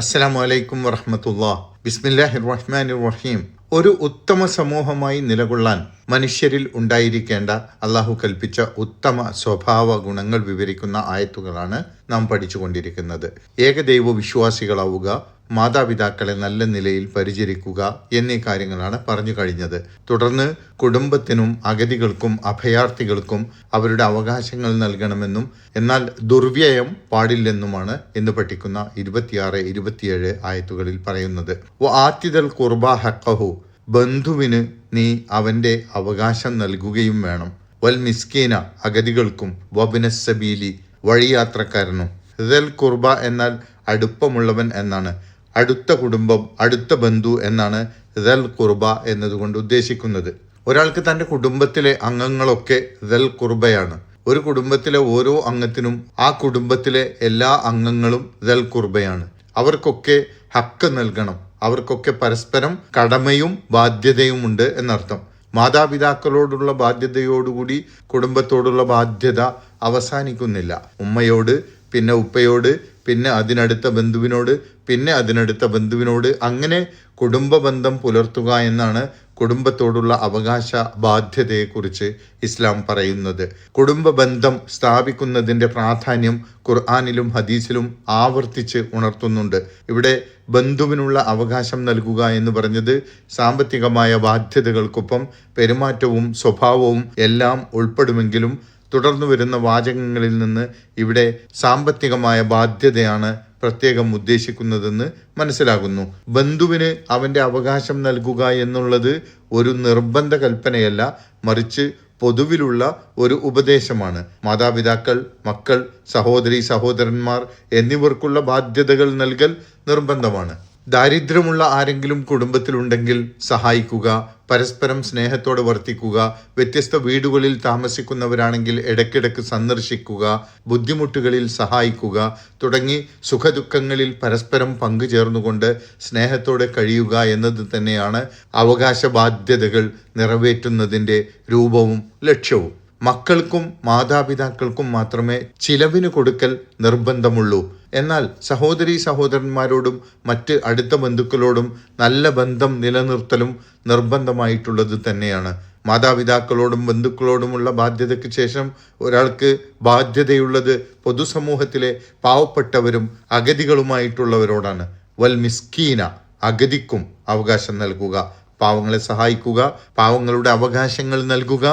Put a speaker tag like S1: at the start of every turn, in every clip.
S1: അസ്സലാമു അലൈക്കും വറഹമത്തുള്ള. ബിസ്മില്ലാഹിർ റഹ്മാൻ റഹീം ഒരു ഉത്തമ സമൂഹമായി നിലകൊള്ളാൻ മനുഷ്യരിൽ ഉണ്ടായിരിക്കേണ്ട അള്ളാഹു കൽപ്പിച്ച ഉത്തമ സ്വഭാവ ഗുണങ്ങൾ വിവരിക്കുന്ന ആയത്തുകളാണ് നാം പഠിച്ചുകൊണ്ടിരിക്കുന്നത്. ഏകദൈവ വിശ്വാസികളാവുക മാതാപിതാക്കളെ നല്ല നിലയിൽ പരിചരിക്കുക എന്നീ കാര്യങ്ങളാണ് പറഞ്ഞു കഴിഞ്ഞത്. തുടർന്ന് കുടുംബത്തിനും അഗതികൾക്കും അഭയാർത്ഥികൾക്കും അവരുടെ അവകാശങ്ങൾ നൽകണമെന്നും എന്നാൽ ദുർവ്യയം പാടില്ലെന്നുമാണ് എന്ന് പഠിക്കുന്ന ഇരുപത്തിയാറ് ഇരുപത്തിയേഴ് ആയത്തുകളിൽ പറയുന്നത്. "വ ആത്തിദൽ കുർബ ഹക്കഹു ബന്ധുവിന് നീ അവന്റെ അവകാശം നൽകുകയും വേണം വൽ മിസ്കീന അഗതികൾക്കും വബിനസബീലി വഴിയാത്രക്കാരനും ദൽ കുർബ എന്നാൽ അടുപ്പമുള്ളവൻ എന്നാണ്. അടുത്ത കുടുംബം അടുത്ത ബന്ധു എന്നാണ് ദൽ കുർബ എന്നതുകൊണ്ട് ഉദ്ദേശിക്കുന്നത്. ഒരാൾക്ക് തന്റെ കുടുംബത്തിലെ അംഗങ്ങളൊക്കെ ദൽ കുർബയാണ് ഒരു കുടുംബത്തിലെ ഓരോ അംഗത്തിനും ആ കുടുംബത്തിലെ എല്ലാ അംഗങ്ങളും ദൽ കുർബയാണ് അവർക്കൊക്കെ ഹക്ക് നൽകണം. അവർക്കൊക്കെ പരസ്പരം കടമയും ബാധ്യതയും ഉണ്ട് എന്നർത്ഥം. മാതാപിതാക്കളോടുള്ള ബാധ്യതയോടുകൂടി കുടുംബത്തോടുള്ള ബാധ്യത അവസാനിക്കുന്നില്ല. ഉമ്മയോട് പിന്നെ ഉപ്പയോട് പിന്നെ അതിനടുത്ത ബന്ധുവിനോട് പിന്നെ അതിനടുത്ത ബന്ധുവിനോട് അങ്ങനെ കുടുംബ ബന്ധം പുലർത്തുക എന്നാണ് കുടുംബത്തോടുള്ള അവകാശ ബാധ്യതയെക്കുറിച്ച് ഇസ്ലാം പറയുന്നത്. കുടുംബ ബന്ധം സ്ഥാപിക്കുന്നതിന്റെ പ്രാധാന്യം ഖുർആാനിലും ഹദീസിലും ആവർത്തിച്ച് ഉണർത്തുന്നുണ്ട്. ഇവിടെ ബന്ധുവിനുള്ള അവകാശം നൽകുക എന്ന് പറഞ്ഞത് സാമ്പത്തികമായ ബാധ്യതകൾക്കൊപ്പം പെരുമാറ്റവും സ്വഭാവവും എല്ലാം ഉൾപ്പെടുമെങ്കിലും തുടർന്നു വരുന്ന വാചകങ്ങളിൽ നിന്ന് ഇവിടെ സാമ്പത്തികമായ ബാധ്യതയാണ് പ്രത്യേകം ഉദ്ദേശിക്കുന്നതെന്ന് മനസ്സിലാകുന്നു. ബന്ധുവിന് അവന്റെ അവകാശം നൽകുക എന്നുള്ളത് ഒരു നിർബന്ധ കൽപ്പനയല്ല മറിച്ച് പൊതുവിലുള്ള ഒരു ഉപദേശമാണ്. മാതാപിതാക്കൾ മക്കൾ സഹോദരി സഹോദരന്മാർ എന്നിവർക്കുള്ള ബാധ്യതകൾ നൽകൽ നിർബന്ധമാണ്. ദാരിദ്ര്യമുള്ള ആരെങ്കിലും കുടുംബത്തിലുണ്ടെങ്കിൽ സഹായിക്കുക പരസ്പരം സ്നേഹത്തോടെ വർത്തിക്കുക വ്യത്യസ്ത വീടുകളിൽ താമസിക്കുന്നവരാണെങ്കിൽ ഇടയ്ക്കിടയ്ക്ക് സന്ദർശിക്കുക ബുദ്ധിമുട്ടുകളിൽ സഹായിക്കുക തുടങ്ങി സുഖദുഃഖങ്ങളിൽ പരസ്പരം പങ്കുചേർന്നുകൊണ്ട് സ്നേഹത്തോടെ കഴിയുക എന്നത് തന്നെയാണ് അവകാശ ബാധ്യതകൾ നിറവേറ്റുന്നതിന്റെ രൂപവും ലക്ഷ്യവും. മക്കൾക്കും മാതാപിതാക്കൾക്കും മാത്രമേ ചിലവിന് കൊടുക്കൽ നിർബന്ധമുള്ളൂ. എന്നാൽ സഹോദരി സഹോദരന്മാരോടും മറ്റ് അടുത്ത ബന്ധുക്കളോടും നല്ല ബന്ധം നിലനിർത്തലും നിർബന്ധമായിട്ടുള്ളത് തന്നെയാണ്. മാതാപിതാക്കളോടും ബന്ധുക്കളോടുമുള്ള ബാധ്യതയ്ക്ക് ശേഷം ഒരാൾക്ക് ബാധ്യതയുള്ളത് പൊതുസമൂഹത്തിലെ പാവപ്പെട്ടവരും അഗതികളുമായിട്ടുള്ളവരോടാണ്. വൽ മിസ്കീന അഗതിക്കും അവകാശം നൽകുക. പാവങ്ങളെ സഹായിക്കുക പാവങ്ങളുടെ അവകാശങ്ങൾ നൽകുക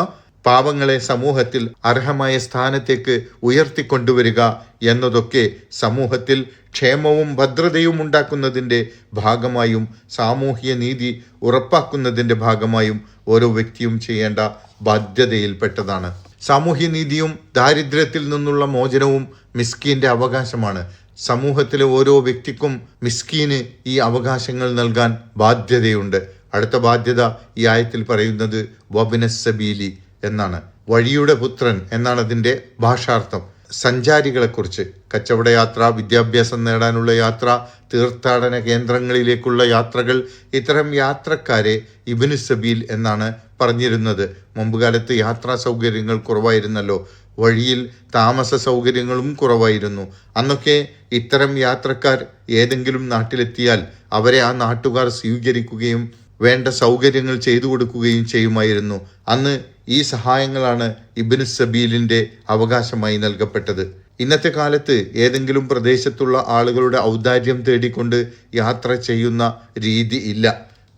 S1: പാവങ്ങളെ സമൂഹത്തിൽ അർഹമായ സ്ഥാനത്തേക്ക് ഉയർത്തിക്കൊണ്ടുവരിക എന്നതൊക്കെ സമൂഹത്തിൽ ക്ഷേമവും ഭദ്രതയും ഉണ്ടാക്കുന്നതിന്റെ ഭാഗമായും സാമൂഹ്യ നീതി ഉറപ്പാക്കുന്നതിന്റെ ഭാഗമായും ഓരോ വ്യക്തിയും ചെയ്യേണ്ട ബാധ്യതയിൽപ്പെട്ടതാണ്. സാമൂഹ്യ നീതിയും ദാരിദ്ര്യത്തിൽ നിന്നുള്ള മോചനവും മിസ്കീന്റെ അവകാശമാണ്. സമൂഹത്തിലെ ഓരോ വ്യക്തിക്കും മിസ്കീന് ഈ അവകാശങ്ങൾ നൽകാൻ ബാധ്യതയുണ്ട്. അടുത്ത ബാധ്യത ഈ ആയത്തിൽ പറയുന്നത് വബിനസബീലി എന്നാണ്. വഴിയുടെ പുത്രൻ എന്നാണ് അതിന്റെ ഭാഷാർത്ഥം. സഞ്ചാരികളെക്കുറിച്ച് കച്ചവട യാത്ര വിദ്യാഭ്യാസം നേടാനുള്ള യാത്ര തീർത്ഥാടന കേന്ദ്രങ്ങളിലേക്കുള്ള യാത്രകൾ ഇത്തരം യാത്രക്കാരെ ഇബിനു സബീൽ എന്നാണ് പറഞ്ഞിരുന്നത്. മുമ്പുകാലത്ത് യാത്രാ സൗകര്യങ്ങൾ കുറവായിരുന്നല്ലോ. വഴിയിൽ താമസ സൗകര്യങ്ങളും കുറവായിരുന്നു. അന്നൊക്കെ ഇത്തരം യാത്രക്കാർ ഏതെങ്കിലും നാട്ടിലെത്തിയാൽ അവരെ ആ നാട്ടുകാർ സ്വീകരിക്കുകയും വേണ്ട സൗകര്യങ്ങൾ ചെയ്തു കൊടുക്കുകയും ചെയ്യുമായിരുന്നു. അന്ന് ഈ സഹായങ്ങളാണ് ഇബിനു സബീലിന്റെ അവകാശമായി നൽകപ്പെട്ടത്. ഇന്നത്തെ കാലത്ത് ഏതെങ്കിലും പ്രദേശത്തുള്ള ആളുകളുടെ ഔദാര്യം തേടിക്കൊണ്ട് യാത്ര ചെയ്യുന്ന രീതി ഇല്ല.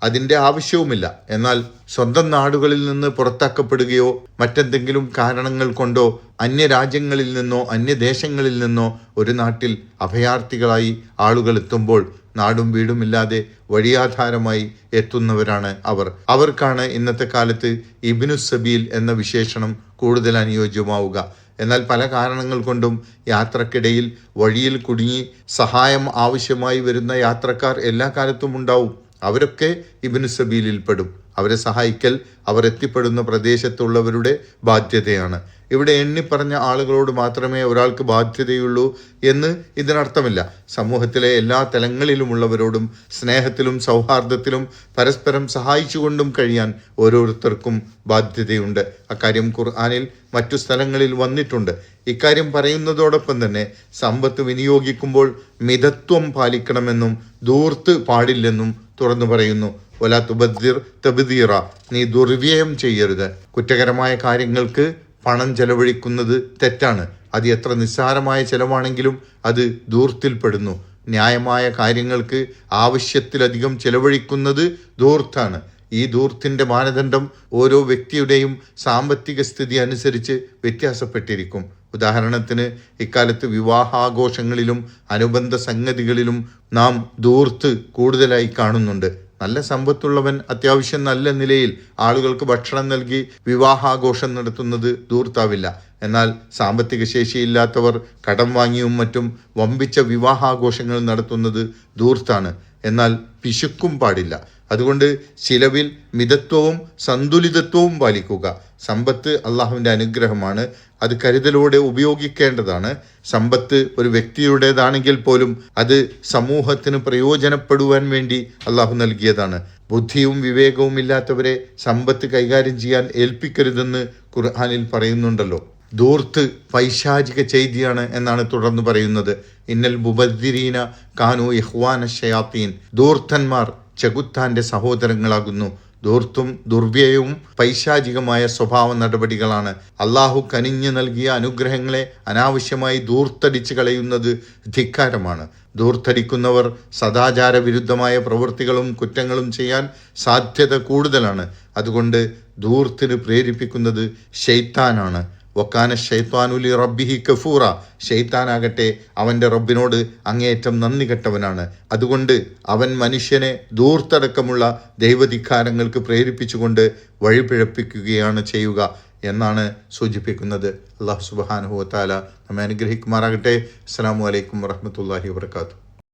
S1: അതിന്റെ ആവശ്യവുമില്ല. എന്നാൽ സ്വന്തം നാടുകളിൽ നിന്ന് പുറത്താക്കപ്പെടുകയോ മറ്റെന്തെങ്കിലും കാരണങ്ങൾ കൊണ്ടോ അന്യ രാജ്യങ്ങളിൽ നിന്നോ അന്യദേശങ്ങളിൽ നിന്നോ ഒരു നാട്ടിൽ അഭയാർത്ഥികളായി ആളുകൾ എത്തുമ്പോൾ നാടും വീടുമില്ലാതെ വഴിയാധാരമായി എത്തുന്നവരാണ് അവർ. അവർക്കാണ് ഇന്നത്തെ കാലത്ത് ഇബിനു സബീൽ എന്ന വിശേഷണം കൂടുതൽ അനുയോജ്യമാവുക. എന്നാൽ പല കാരണങ്ങൾ കൊണ്ടും യാത്രക്കിടയിൽ വഴിയിൽ കുടുങ്ങി സഹായം ആവശ്യമായി വരുന്ന യാത്രക്കാർ എല്ലാ കാലത്തും ഉണ്ടാവും. അവരൊക്കെ ഇബിനു സബീലിൽ പെടും. അവരെ സഹായിക്കൽ അവർ എത്തിപ്പെടുന്ന പ്രദേശത്തുള്ളവരുടെ ബാധ്യതയാണ്. ഇവിടെ എണ്ണിപ്പറഞ്ഞ ആളുകളോട് മാത്രമേ ഒരാൾക്ക് ബാധ്യതയുള്ളൂ എന്ന് ഇതിനർത്ഥമില്ല. സമൂഹത്തിലെ എല്ലാ തലങ്ങളിലുമുള്ളവരോടും സ്നേഹത്തിലും സൗഹാർദ്ദത്തിലും പരസ്പരം സഹായിച്ചുകൊണ്ടും കഴിയാൻ ഓരോരുത്തർക്കും ബാധ്യതയുണ്ട്. അക്കാര്യം ഖുർആാനിൽ മറ്റു സ്ഥലങ്ങളിൽ വന്നിട്ടുണ്ട്. ഇക്കാര്യം പറയുന്നതോടൊപ്പം തന്നെ സമ്പത്ത് വിനിയോഗിക്കുമ്പോൾ മിതത്വം പാലിക്കണമെന്നും ദൂർത്ത് പാടില്ലെന്നും തുറന്നു പറയുന്നു ഒല തുബദ്ദിർ തബുദീറ. നീ ദുർവ്യയം ചെയ്യരുത്. കുറ്റകരമായ കാര്യങ്ങൾക്ക് പണം ചെലവഴിക്കുന്നത് തെറ്റാണ്. അത് എത്ര നിസ്സാരമായ ചെലവാണെങ്കിലും അത് ദൂർത്തിൽപ്പെടുന്നു ന്യായമായ കാര്യങ്ങൾക്ക് ആവശ്യത്തിലധികം ചെലവഴിക്കുന്നത് ദൂർത്താണ് ഈ ദൂർത്തിന്റെ മാനദണ്ഡം ഓരോ വ്യക്തിയുടെയും സാമ്പത്തിക സ്ഥിതി അനുസരിച്ച് വ്യത്യാസപ്പെട്ടിരിക്കും. ഉദാഹരണത്തിന് ഇക്കാലത്ത് വിവാഹാഘോഷങ്ങളിലും അനുബന്ധ സംഗതികളിലും നാം ദൂർത്ത് കൂടുതലായി കാണുന്നുണ്ട്. നല്ല സമ്പത്തുള്ളവൻ അത്യാവശ്യം നല്ല നിലയിൽ ആളുകൾക്ക് ഭക്ഷണം നൽകി വിവാഹാഘോഷം നടത്തുന്നത് ദൂർത്താവില്ല എന്നാൽ സാമ്പത്തിക ശേഷിയില്ലാത്തവർ കടം വാങ്ങിയും മറ്റും വമ്പിച്ച വിവാഹാഘോഷങ്ങൾ നടത്തുന്നത് ദൂർത്താണ് എന്നാൽ പിശുക്കും പാടില്ല. അതുകൊണ്ട് ചിലവിൽ മിതത്വവും സന്തുലിതത്വവും പാലിക്കുക. സമ്പത്ത് അള്ളാഹുവിന്റെ അനുഗ്രഹമാണ്. അത് കരുതലോടെ ഉപയോഗിക്കേണ്ടതാണ്. സമ്പത്ത് ഒരു വ്യക്തിയുടേതാണെങ്കിൽ പോലും അത് സമൂഹത്തിന് പ്രയോജനപ്പെടുവാൻ വേണ്ടി അള്ളാഹു നൽകിയതാണ്. ബുദ്ധിയും വിവേകവും ഇല്ലാത്തവരെ സമ്പത്ത് കൈകാര്യം ചെയ്യാൻ ഏൽപ്പിക്കരുതെന്ന് ഖുർഹാനിൽ പറയുന്നുണ്ടല്ലോ. ദൂർത്ത് പൈശാചിക ചെയ്തിയാണ് എന്നാണ് തുടർന്ന് പറയുന്നത്. ഇന്നൽ മുബദ്ദിരീന കാനു ഇഹ്വാന ഷയാത്തീൻ. ദൂർത്തന്മാർ ചെകുത്താന്റെ സഹോദരങ്ങളാകുന്നു. ദൂർത്തും ദുർവ്യയവും പൈശാചികമായ സ്വഭാവ നടപടികളാണ്. അള്ളാഹു കനിഞ്ഞു നൽകിയ അനുഗ്രഹങ്ങളെ അനാവശ്യമായി ദൂർത്തടിച്ചു കളയുന്നത് ധിക്കാരമാണ്. ദൂർത്തടിക്കുന്നവർ സദാചാര വിരുദ്ധമായ പ്രവൃത്തികളും കുറ്റങ്ങളും ചെയ്യാൻ സാധ്യത കൂടുതലാണ്. അതുകൊണ്ട് ദൂർത്തിന് പ്രേരിപ്പിക്കുന്നത് ഷെയ്ത്താനാണ് വക്കാന ഷെയ്ത്താനുലി റബ്ബിഹി കഫൂറ. ഷെയ്ത്താനാകട്ടെ അവന്റെ റബ്ബിനോട് അങ്ങേയറ്റം നന്ദി കെട്ടവനാണ്. അതുകൊണ്ട് അവൻ മനുഷ്യനെ ദൂർത്തടക്കമുള്ള ദൈവധിക്കാരങ്ങൾക്ക് പ്രേരിപ്പിച്ചുകൊണ്ട് വഴിപിഴപ്പിക്കുകയാണ് ചെയ്യുക എന്നാണ് സൂചിപ്പിക്കുന്നത്. അള്ളാഹു സുബാനുഹുവത്താല നമ്മെ അനുഗ്രഹിക്കുമാറാകട്ടെ. അസ്സാം വലൈക്കും വറഹമത്തല്ലാഹി വാത്തു